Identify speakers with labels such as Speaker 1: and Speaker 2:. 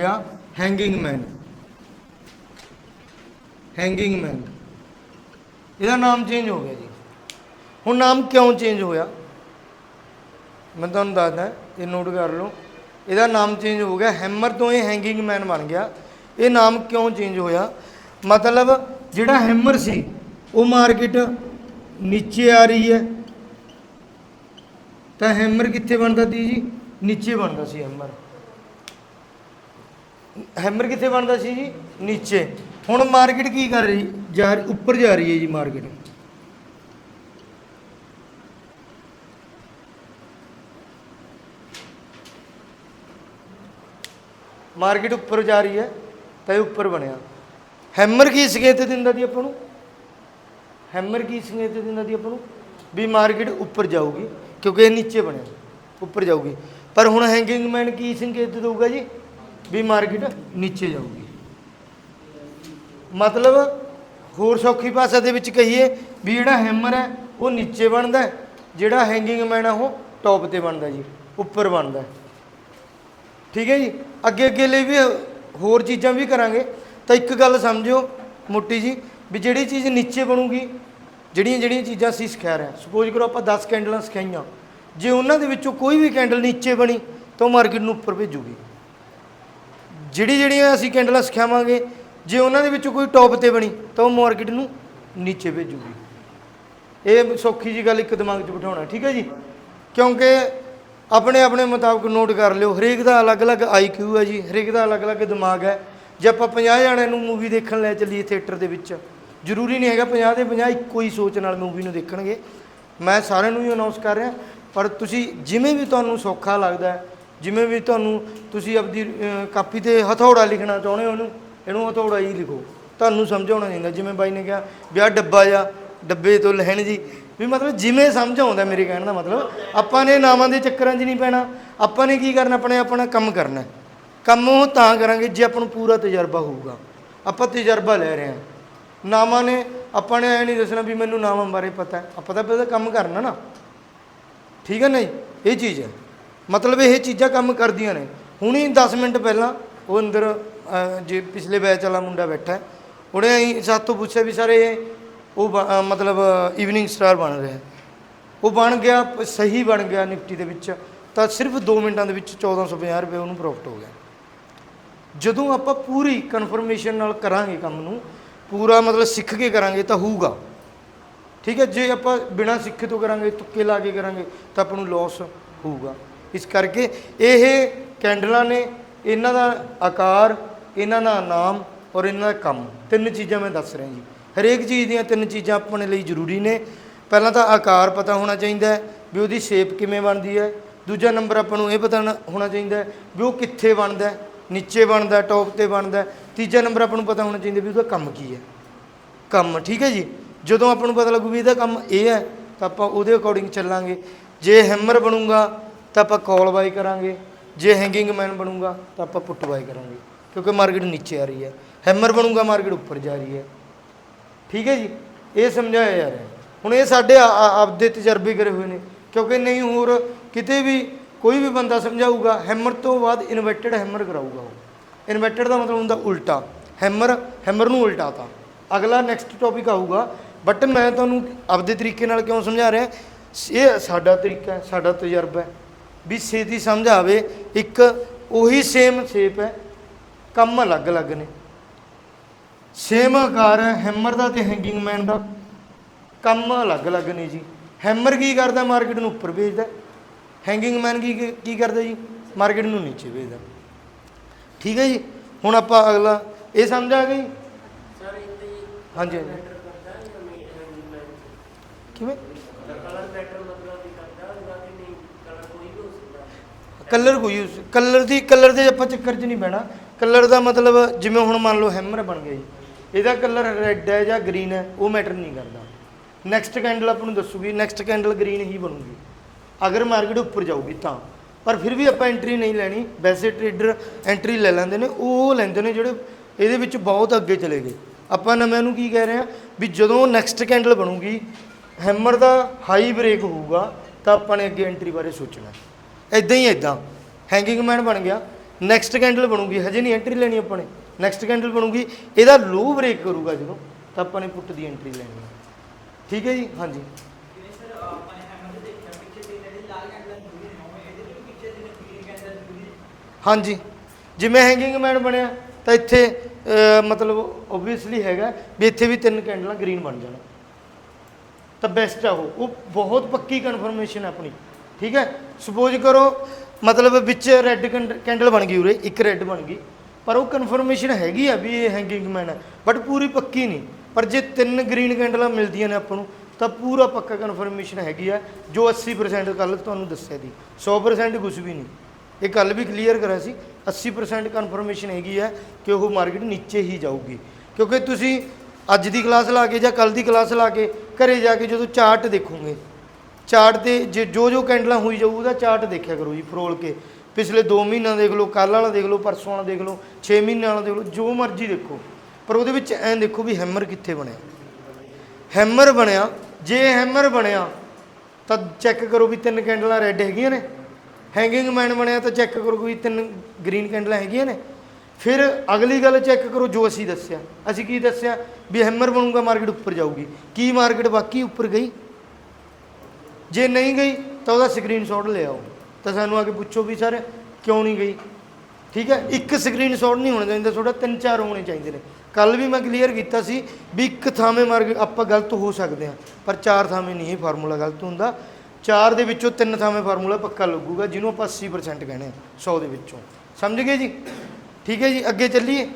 Speaker 1: ਗਿਆ ਹੈਂਗਿੰਗ ਮੈਨ ਹੈਂਗਿੰਗ ਮੈਨ ਇਹਦਾ ਨਾਮ ਚੇਂਜ ਹੋ ਗਿਆ ਜੀ। ਹੁਣ ਨਾਮ ਕਿਉਂ ਚੇਂਜ ਹੋਇਆ? ਮੈਂ ਤੁਹਾਨੂੰ ਦੱਸਦਾ, ਇਹ ਨੋਟ ਕਰ ਲਓ। ਇਹਦਾ ਨਾਮ ਚੇਂਜ ਹੋ ਗਿਆ ਹੈਮਰ ਤੋਂ ਇਹ ਹੈਂਗਿੰਗ ਮੈਨ ਬਣ ਗਿਆ। ਇਹ ਨਾਮ ਕਿਉਂ ਚੇਂਜ ਹੋਇਆ? ਮਤਲਬ ਜਿਹੜਾ ਹੈਮਰ ਸੀ, ਉਹ ਮਾਰਕੀਟ ਨੀਚੇ ਆ ਰਹੀ ਹੈ। ਤਾਂ ਹੈਮਰ ਕਿੱਥੇ ਬਣਦਾ ਸੀ ਜੀ? ਨੀਚੇ ਬਣਦਾ ਸੀ ਹੈਮਰ ਹੈਮਰ ਕਿੱਥੇ ਬਣਦਾ ਸੀ ਜੀ? ਨੀਚੇ। ਹੁਣ ਮਾਰਕੀਟ ਕੀ ਕਰ ਰਹੀ? ਜਾ ਉੱਪਰ ਜਾ ਰਹੀ ਹੈ ਜੀ ਮਾਰਕੀਟ। ਮਾਰਕੀਟ ਉੱਪਰ ਜਾ ਰਹੀ ਹੈ, ਤਾਂ ਇਹ ਉੱਪਰ ਬਣਿਆ। ਹੈਮਰ ਕੀ ਸੰਕੇਤ ਦਿੰਦਾ ਦੀ ਆਪਾਂ ਨੂੰ? ਹੈਮਰ ਕੀ ਸੰਕੇਤ ਦਿੰਦਾ ਦੀ ਆਪਾਂ ਨੂੰ? ਵੀ ਮਾਰਕੀਟ ਉੱਪਰ ਜਾਊਗੀ, ਕਿਉਂਕਿ ਇਹ ਨੀਚੇ ਬਣਿਆ, ਉੱਪਰ ਜਾਊਗੀ। ਪਰ ਹੁਣ ਹੈਂਗਿੰਗ ਮੈਨ ਕੀ ਸੰਕੇਤ ਦੇਊਗਾ ਜੀ? ਵੀ ਮਾਰਕੀਟ ਨੀਚੇ ਜਾਊਗੀ। ਮਤਲਬ ਹੋਰ ਸੌਖੀ ਭਾਸ਼ਾ ਦੇ ਵਿੱਚ ਕਹੀਏ ਵੀ ਜਿਹੜਾ ਹੈਮਰ ਹੈ, ਉਹ ਨੀਚੇ ਬਣਦਾ ਜਿਹੜਾ ਹੈਂਗਿੰਗ ਮੈਨ ਹੈ ਉਹ ਟੌਪ ਤੇ ਬਣਦਾ ਜੀ, ਉੱਪਰ ਬਣਦਾ ਠੀਕ ਹੈ ਜੀ? ਅੱਗੇ ਅੱਗੇ ਲਈ ਵੀ ਹੋਰ ਚੀਜ਼ਾਂ ਵੀ ਕਰਾਂਗੇ। ਤਾਂ ਇੱਕ ਗੱਲ ਸਮਝਿਓ ਮੋਟੀ ਜੀ, ਵੀ ਜਿਹੜੀ ਚੀਜ਼ ਨੀਚੇ ਬਣੂਗੀ, ਜਿਹੜੀਆਂ ਜਿਹੜੀਆਂ ਚੀਜ਼ਾਂ ਅਸੀਂ ਸਿਖਾ ਰਹੇ ਹਾਂ ਸਪੋਜ਼ ਕਰੋ ਆਪਾਂ 10 ਕੈਂਡਲਾਂ ਸਿਖਾਈਆਂ, ਜੇ ਉਹਨਾਂ ਦੇ ਵਿੱਚੋਂ ਕੋਈ ਵੀ ਕੈਂਡਲ ਨੀਚੇ ਬਣੀ, ਤਾਂ ਉਹ ਮਾਰਕੀਟ ਨੂੰ ਉੱਪਰ ਭੇਜੂਗੀ। ਜਿਹੜੀ ਜਿਹੜੀਆਂ ਅਸੀਂ ਕੈਂਡਲਾਂ ਸਿਖਾਵਾਂਗੇ, ਜੇ ਉਹਨਾਂ ਦੇ ਵਿੱਚੋਂ ਕੋਈ ਟੌਪ ਤੇ ਬਣੀ, ਤਾਂ ਉਹ ਮਾਰਕੀਟ ਨੂੰ ਨੀਚੇ ਭੇਜੂਗੀ। ਇਹ ਸੌਖੀ ਜੀ ਗੱਲ ਇੱਕ ਦਿਮਾਗ 'ਚ ਬਿਠਾਉਣਾ, ਠੀਕ ਹੈ ਜੀ? ਕਿਉਂਕਿ ਆਪਣੇ ਆਪਣੇ ਮੁਤਾਬਕ ਨੋਟ ਕਰ ਲਿਓ, ਹਰੇਕ ਦਾ ਅਲੱਗ-ਅਲੱਗ ਆਈਕਿਊ ਹੈ ਜੀ, ਹਰੇਕ ਦਾ ਅਲੱਗ-ਅਲੱਗ ਦਿਮਾਗ ਹੈ। ਜੇ ਆਪਾਂ 50 ਜਣਿਆਂ ਨੂੰ ਮੂਵੀ ਦੇਖਣ ਲੈ ਚੱਲੀਏ ਥੀਏਟਰ ਦੇ ਵਿੱਚ, ਜ਼ਰੂਰੀ ਨਹੀਂ ਹੈਗਾ 50 ਦੇ 50 ਇੱਕੋ ਹੀ ਸੋਚ ਨਾਲ ਮੂਵੀ ਨੂੰ ਦੇਖਣਗੇ। ਮੈਂ ਸਾਰਿਆਂ ਨੂੰ ਹੀ ਅਨਾਉਂਸ ਕਰ ਰਿਹਾ, ਪਰ ਤੁਸੀਂ ਜਿਵੇਂ ਵੀ ਤੁਹਾਨੂੰ ਸੌਖਾ ਲੱਗਦਾ ਜਿਵੇਂ ਵੀ ਤੁਹਾਨੂੰ ਤੁਸੀਂ ਆਪਦੀ ਅਹ, ਕਾਪੀ ਤੇ ਹਥੌੜਾ ਲਿਖਣਾ ਚਾਹੁੰਦੇ ਹੋ ਉਹਨੂੰ ਇਹਨੂੰ ਹਥੌੜਾ ਹੀ ਲਿਖੋ। ਤੁਹਾਨੂੰ ਸਮਝਾਉਣਾ ਚਾਹੀਦਾ ਜਿਵੇਂ ਬਾਈ ਨੇ ਕਿਹਾ ਵੀ ਆਹ ਡੱਬਾ ਜਾਂ ਡੱਬੇ ਤੋਂ ਲਹਿਣ ਜੀ। ਵੀ ਮਤਲਬ ਜਿਵੇਂ ਸਮਝ ਆਉਂਦਾ ਮੇਰੇ ਕਹਿਣ ਦਾ ਮਤਲਬ ਆਪਾਂ ਨੇ ਨਾਵਾਂ ਦੇ ਚੱਕਰਾਂ 'ਚ ਨਹੀਂ ਪੈਣਾ। ਆਪਾਂ ਨੇ ਕੀ ਕਰਨਾ? ਆਪਣੇ ਆਪਣਾ ਕੰਮ ਕਰਨਾ। ਹੈ। ਕੰਮ ਉਹ ਤਾਂ ਕਰਾਂਗੇ ਜੇ ਆਪਾਂ ਨੂੰ ਪੂਰਾ ਤਜਰਬਾ ਹੋਊਗਾ। ਆਪਾਂ ਤਜਰਬਾ ਲੈ ਰਹੇ ਹਾਂ। ਨਾਵਾਂ ਨੇ ਆਪਾਂ ਨੇ ਐ ਨਹੀਂ ਦੱਸਣਾ ਵੀ ਮੈਨੂੰ ਨਾਵਾਂ ਬਾਰੇ ਪਤਾ। ਹੈ ਆਪਾਂ ਤਾਂ ਪਹਿਲਾਂ ਕੰਮ ਕਰਨਾ ਨਾ। ਠੀਕ ਹੈ ਨਾ ਜੀ ਇਹ ਚੀਜ਼ ਹੈ। ਮਤਲਬ ਇਹ ਚੀਜ਼ਾਂ ਕੰਮ ਕਰਦੀਆਂ ਨੇ। ਹੁਣੀ 10 ਮਿੰਟ ਪਹਿਲਾਂ ਉਹ ਅੰਦਰ ਜੇ ਪਿਛਲੇ ਬੈਚ ਵਾਲਾ ਮੁੰਡਾ ਬੈਠਾ ਹੈ, ਉਹਨੇ ਅਸੀਂ ਸਾਤੋਂ ਪੁੱਛਿਆ ਵੀ ਸਰ ਇਹ ਉਹ ਬ- ਮਤਲਬ ਈਵਨਿੰਗ ਸਟਾਰ ਬਣ ਰਿਹਾ ਉਹ ਬਣ ਗਿਆ ਸਹੀ ਬਣ ਗਿਆ ਨਿਫਟੀ ਦੇ ਵਿੱਚ ਤਾਂ ਸਿਰਫ 2 ਮਿੰਟਾਂ ਦੇ ਵਿੱਚ 1450 ਰੁਪਏ ਉਹਨੂੰ ਪ੍ਰੋਫਿਟ ਹੋ ਗਿਆ। ਜਦੋਂ ਆਪਾਂ ਪੂਰੀ ਕਨਫਰਮੇਸ਼ਨ ਨਾਲ ਕਰਾਂਗੇ ਕੰਮ ਨੂੰ ਪੂਰਾ ਮਤਲਬ ਸਿੱਖ ਕੇ ਕਰਾਂਗੇ ਤਾਂ ਹੋਊਗਾ। ਠੀਕ ਹੈ ਜੇ ਆਪਾਂ ਬਿਨਾਂ ਸਿੱਖੇ ਤੋਂ ਕਰਾਂਗੇ ਤੁੱਕੇ ਲਾ ਕੇ ਕਰਾਂਗੇ ਤਾਂ ਆਪਾਂ ਨੂੰ ਲਾਸ ਹੋਊਗਾ। ਇਸ ਕਰਕੇ ਇਹ ਕੈਂਡਲਾਂ ਨੇ ਇਹਨਾਂ ਦਾ ਆਕਾਰ, ਇਹਨਾਂ ਦਾ ਨਾਮ ਔਰ ਇਹਨਾਂ ਦਾ ਕੰਮ। ਤਿੰਨ ਚੀਜ਼ਾਂ ਮੈਂ ਦੱਸ ਰਿਹਾ ਜੀ। ਹਰੇਕ ਚੀਜ਼ ਦੀਆਂ ਤਿੰਨ ਚੀਜ਼ਾਂ ਆਪਣੇ ਲਈ ਜ਼ਰੂਰੀ ਨੇ। ਪਹਿਲਾਂ ਤਾਂ ਆਕਾਰ ਪਤਾ ਹੋਣਾ ਚਾਹੀਦਾ ਹੈ ਵੀ ਉਹਦੀ ਸ਼ੇਪ ਕਿਵੇਂ ਬਣਦੀ ਹੈ। ਦੂਜਾ ਨੰਬਰ ਆਪਾਂ ਨੂੰ ਇਹ ਪਤਾ ਹੋਣਾ ਚਾਹੀਦਾ ਵੀ ਉਹ ਕਿੱਥੇ ਬਣਦਾ ਨੀਚੇ ਬਣਦਾ ਟੌਪ ਤੇ ਬਣਦਾ ਤੀਜਾ ਨੰਬਰ ਆਪਾਂ ਨੂੰ ਪਤਾ ਹੋਣਾ ਚਾਹੀਦਾ ਵੀ ਉਹਦਾ ਕੰਮ ਕੀ ਹੈ। ਕੰਮ, ਠੀਕ ਹੈ ਜੀ? ਜਦੋਂ ਆਪਾਂ ਨੂੰ ਪਤਾ ਲੱਗੂ ਵੀ ਇਹਦਾ ਕੰਮ ਇਹ ਹੈ, ਤਾਂ ਆਪਾਂ ਉਹਦੇ ਅਕੋਰਡਿੰਗ ਚੱਲਾਂਗੇ। ਜੇ ਹੈਮਰ ਬਣੂਗਾ ਤਾਂ ਆਪਾਂ ਕਾਲ ਬਾਈ ਕਰਾਂਗੇ। ਜੇ ਹੈਂਗਿੰਗ ਮੈਨ ਬਣੂਗਾ, ਤਾਂ ਆਪਾਂ ਪੁੱਟ ਬਾਈ ਕਰਾਂਗੇ। ਕਿਉਂਕਿ ਮਾਰਕੀਟ ਨੀਚੇ ਆ ਰਹੀ ਹੈ। ਹੈਮਰ ਬਣੂਗਾ ਮਾਰਕੀਟ ਉੱਪਰ ਜਾ ਰਹੀ ਹੈ। ਠੀਕ ਹੈ ਜੀ? ਇਹ ਸਮਝਾਇਆ ਜਾ ਰਿਹਾ। ਹੁਣ ਇਹ ਸਾਡੇ ਆ- ਆਪਦੇ ਤਜਰਬੇ ਕਰੇ ਹੋਏ ਨੇ। ਕਿਉਂਕਿ ਨਹੀਂ ਹੋਰ ਕਿਤੇ ਵੀ ਕੋਈ ਵੀ ਬੰਦਾ ਸਮਝਾਊਗਾ ਹੈਮਰ ਤੋਂ ਬਾਅਦ ਇਨਵਰਟਡ ਹੈਮਰ ਕਰਾਊਗਾ ਉਹ। ਇਨਵਰਟਡ ਦਾ ਮਤਲਬ ਹੁੰਦਾ ਉਲਟਾ। ਹੈਮਰ ਹੈਮਰ ਨੂੰ ਉਲਟਾਤਾ ਅਗਲਾ ਨੈਕਸਟ ਟੌਪਿਕ ਆਊਗਾ। ਬਟ ਮੈਂ ਤੁਹਾਨੂੰ ਆਪਦੇ ਤਰੀਕੇ ਨਾਲ ਕਿਉਂ ਸਮਝਾ ਰਿਹਾ? ਇਹ ਸਾਡਾ ਤਰੀਕਾ ਹੈ, ਸਾਡਾ ਤਜਰਬਾ ਹੈ। ਵੀ ਛੇਤੀ ਸਮਝ ਆਵੇ ਇੱਕ ਉਹੀ ਸੇਮ ਸ਼ੇਪ ਹੈ ਕੰਮ ਅਲੱਗ-ਅਲੱਗ ਨੇ। ਸੇਮ ਆਕਾਰ ਹੈ ਹੈਮਰ ਦਾ ਤੇ ਹੈਂਗਿੰਗ ਮੈਨ ਦਾ ਕੰਮ ਅਲੱਗ-ਅਲੱਗ ਨੇ ਜੀ। ਹੈਮਰ ਕੀ ਕਰਦਾ ਮਾਰਕੀਟ ਨੂੰ ਉੱਪਰ ਭੇਜਦਾ ਹੈਂਗਿੰਗ ਮੈਨ ਕੀ ਕੀ ਕਰਦਾ ਜੀ? ਮਾਰਕੀਟ ਨੂੰ ਨੀਚੇ ਭੇਜਦਾ ਠੀਕ ਹੈ ਜੀ? ਹੁਣ ਆਪਾਂ ਅਗਲਾ ਇਹ ਸਮਝ ਆ ਗਈ?
Speaker 2: ਸਰ
Speaker 1: ਹਾਂਜੀ ਹਾਂਜੀ। ਕਿਵੇਂ?
Speaker 2: ਕਲਰ ਮੈਟਰ ਮਤਲਬ ਵੀ ਕਰਦਾ ਜਾਂ ਕਿ ਨਹੀਂ ਕਲਰ ਕੋਈ ਵੀ ਹੋ ਸਕਦਾ
Speaker 1: ਕਲਰ ਕੋਈ ਯੂਜ਼ ਕਲਰ ਦੀ ਕਲਰ ਦੇ ਆਪਾਂ ਚੱਕਰ 'ਚ ਨਹੀਂ ਪੈਣਾ ਕਲਰ ਦਾ ਮਤਲਬ ਜਿਵੇਂ ਹੁਣ ਮੰਨ ਲਓ ਹੈਮਰ ਬਣ ਗਿਆ ਜੀ। ਇਹਦਾ ਕਲਰ ਰੈੱਡ ਹੈ ਜਾਂ ਗ੍ਰੀਨ ਹੈ, ਉਹ ਮੈਟਰ ਨਹੀਂ ਕਰਦਾ। ਨੈਕਸਟ ਕੈਂਡਲ ਆਪਾਂ ਨੂੰ ਦੱਸੂਗੀ ਨੈਕਸਟ ਕੈਂਡਲ ਗ੍ਰੀਨ ਹੀ ਬਣੂਗੀ। ਅਗਰ ਮਾਰਕੀਟ ਉੱਪਰ ਜਾਊਗੀ ਤਾਂ। ਪਰ ਫਿਰ ਵੀ ਆਪਾਂ ਐਂਟਰੀ ਨਹੀਂ ਲੈਣੀ। ਵੈਸੇ ਟ੍ਰੇਡਰ ਐਂਟਰੀ ਲੈ ਲੈਂਦੇ ਨੇ, ਉਹ ਲੈਂਦੇ ਨੇ ਜਿਹੜੇ ਇਹਦੇ ਵਿੱਚ ਬਹੁਤ ਅੱਗੇ ਚਲੇ ਗਏ। ਆਪਾਂ ਨਵੇਂ ਨੂੰ ਕੀ ਕਹਿ ਰਹੇ ਹਾਂ ਵੀ ਜਦੋਂ ਨੈਕਸਟ ਕੈਂਡਲ ਬਣੂਗੀ ਹੈਮਰ ਦਾ ਹਾਈ ਬ੍ਰੇਕ ਹੋਊਗਾ, ਤਾਂ ਆਪਾਂ ਨੇ ਅੱਗੇ ਐਂਟਰੀ ਬਾਰੇ ਸੋਚਣਾ ਇਦਾਂ ਹੀ ਇਦਾਂ ਹੈਂਗਿੰਗ ਮੈਨ ਬਣ ਗਿਆ। ਨੈਕਸਟ ਕੈਂਡਲ ਬਣੂਗੀ। ਹਜੇ ਨਹੀਂ ਐਂਟਰੀ ਲੈਣੀ ਆਪਾਂ ਨੇ। ਨੈਕਸਟ ਕੈਂਡਲ ਬਣੂਗੀ। ਇਹਦਾ ਲੋ ਬ੍ਰੇਕ ਕਰੂਗਾ ਜਦੋਂ ਤਾਂ ਆਪਾਂ ਨੇ ਪੁੱਟ ਦੀ ਐਂਟਰੀ ਲੈਣੀ ਹੈ ਠੀਕ ਹੈ ਜੀ? ਹਾਂਜੀ। ਹਾਂਜੀ। ਜਿਵੇਂ ਹੈਂਗਿੰਗ ਮੈਨ ਬਣਿਆ ਤਾਂ ਇੱਥੇ ਮਤਲਬ ਓਬਵੀਅਸਲੀ ਹੈਗਾ ਵੀ ਇੱਥੇ ਵੀ ਤਿੰਨ ਕੈਂਡਲਾਂ ਗ੍ਰੀਨ ਬਣ ਜਾਣ। ਤਾਂ ਬੈਸਟ ਆ ਉਹ। ਉਹ ਬਹੁਤ ਪੱਕੀ ਕਨਫਰਮੇਸ਼ਨ ਹੈ ਆਪਣੀ। ਠੀਕ ਹੈ? ਸਪੋਜ਼ ਕਰੋ, ਮਤਲਬ ਵਿੱਚ ਰੈੱਡ ਕੈਂਡਲ ਬਣ ਗਈ ਉਰੇ, ਇੱਕ ਰੈੱਡ ਬਣ ਗਈ। ਪਰ ਉਹ ਕਨਫਰਮੇਸ਼ਨ ਹੈਗੀ ਆ ਵੀ ਇਹ ਹੈਂਗਿੰਗ ਮੈਨ ਹੈ ਬਟ ਪੂਰੀ ਪੱਕੀ ਨਹੀਂ। ਪਰ ਜੇ ਤਿੰਨ ਗ੍ਰੀਨ ਕੈਂਡਲਾਂ ਮਿਲਦੀਆਂ ਨੇ ਆਪਾਂ ਨੂੰ, ਤਾਂ ਪੂਰਾ ਪੱਕਾ ਕਨਫਰਮੇਸ਼ਨ ਹੈਗੀ ਆ, ਜੋ 80% ਕੱਲ ਤੁਹਾਨੂੰ ਦੱਸਿਆ ਦੀ 100% ਕੁਝ ਵੀ ਨਹੀਂ। ਇਹ ਕੱਲ ਵੀ ਕਲੀਅਰ ਕਰਿਆ ਸੀ 80% ਕਨਫਰਮੇਸ਼ਨ ਹੈਗੀ ਹੈ ਕਿ ਉਹ ਮਾਰਕੀਟ ਨੀਚੇ ਹੀ ਜਾਊਗੀ। ਕਿਉਂਕਿ ਤੁਸੀਂ ਅੱਜ ਦੀ ਕਲਾਸ ਲਾ ਕੇ ਜਾਂ ਕੱਲ ਦੀ ਕਲਾਸ ਲਾ ਕੇ ਘਰੇ ਜਾ ਕੇ ਜਦੋਂ ਚਾਰਟ ਦੇਖੋਗੇ ਚਾਰਟ ਤੇ ਜੇ ਜੋ ਜੋ ਕੈਂਡਲਾਂ ਹੋਈ ਜਾਊ, ਉਹਦਾ ਚਾਰਟ ਦੇਖਿਆ ਕਰੋ ਜੀ, ਫਰੋਲ ਕੇ। ਪਿਛਲੇ 2 ਮਹੀਨਿਆਂ ਦੇਖ ਲਓ ਕੱਲ ਵਾਲਾ ਦੇਖ ਲਓ, ਪਰਸੋਂ ਵਾਲਾ ਦੇਖ ਲਓ 6 ਮਹੀਨੇ ਵਾਲਾ ਦੇਖ ਲਓ, ਜੋ ਮਰਜ਼ੀ ਦੇਖੋ। ਪਰ ਉਹਦੇ ਵਿੱਚ ਐਂ ਦੇਖੋ ਵੀ ਹੈਮਰ ਕਿੱਥੇ ਬਣਿਆ। ਹੈਮਰ ਬਣਿਆ, ਜੇ ਹੈਮਰ ਬਣਿਆ, ਤਾਂ ਚੈੱਕ ਕਰੋ ਵੀ ਤਿੰਨ ਕੈਂਡਲਾਂ ਰੈੱਡ ਹੈਗੀਆਂ ਨੇ। ਹੈਂਗਿੰਗ ਮੈਨ ਬਣਿਆ, ਤਾਂ ਚੈੱਕ ਕਰੋ ਵੀ ਤਿੰਨ ਗ੍ਰੀਨ ਕੈਂਡਲਾਂ ਹੈਗੀਆਂ ਨੇ। ਫਿਰ ਅਗਲੀ ਗੱਲ ਚੈੱਕ ਕਰੋ ਜੋ ਅਸੀਂ ਦੱਸਿਆ। ਅਸੀਂ ਕੀ ਦੱਸਿਆ? ਵੀ ਹੈਮਰ ਬਣੂਗਾ, ਮਾਰਕੀਟ ਉੱਪਰ ਜਾਊਗੀ। ਕੀ ਮਾਰਕੀਟ ਬਾਕੀ ਉੱਪਰ ਗਈ? ਜੇ ਨਹੀਂ ਗਈ ਤਾਂ ਉਹਦਾ ਸਕਰੀਨਸ਼ਾਟ ਲੈ ਆਓ। ਤਾਂ ਸਾਨੂੰ ਆ ਕੇ ਪੁੱਛੋ ਵੀ ਸਰ, ਕਿਉਂ ਨਹੀਂ ਗਈ? ਠੀਕ ਹੈ? ਇੱਕ ਸਕਰੀਨਸ਼ਾਟ ਨਹੀਂ ਹੋਣਾ ਚਾਹੀਦਾ ਤੁਹਾਡਾ, ਤਿੰਨ ਚਾਰ ਹੋਣੇ ਚਾਹੀਦੇ ਨੇ। ਕੱਲ ਵੀ ਮੈਂ ਕਲੀਅਰ ਕੀਤਾ ਸੀ ਵੀ ਇੱਕ ਥਾਵੇਂ ਮਾਰਕ ਆਪਾਂ ਗਲਤ ਹੋ ਸਕਦੇ ਹਾਂ, ਪਰ ਚਾਰ ਥਾਵੇਂ ਨਹੀਂ, ਇਹ ਫਾਰਮੂਲਾ ਗਲਤ ਹੁੰਦਾ। ਚਾਰ ਦੇ ਵਿੱਚੋਂ ਤਿੰਨ ਥਾਵੇਂ ਫਾਰਮੂਲਾ ਪੱਕਾ ਲੱਗੂਗਾ, ਜਿਹਨੂੰ ਆਪਾਂ 80% ਕਹਿੰਦੇ ਆ 100 ਦੇ ਵਿੱਚੋਂ। ਸਮਝ ਗਏ ਜੀ? ਠੀਕ ਹੈ ਜੀ? ਅੱਗੇ ਚੱਲੀਏ।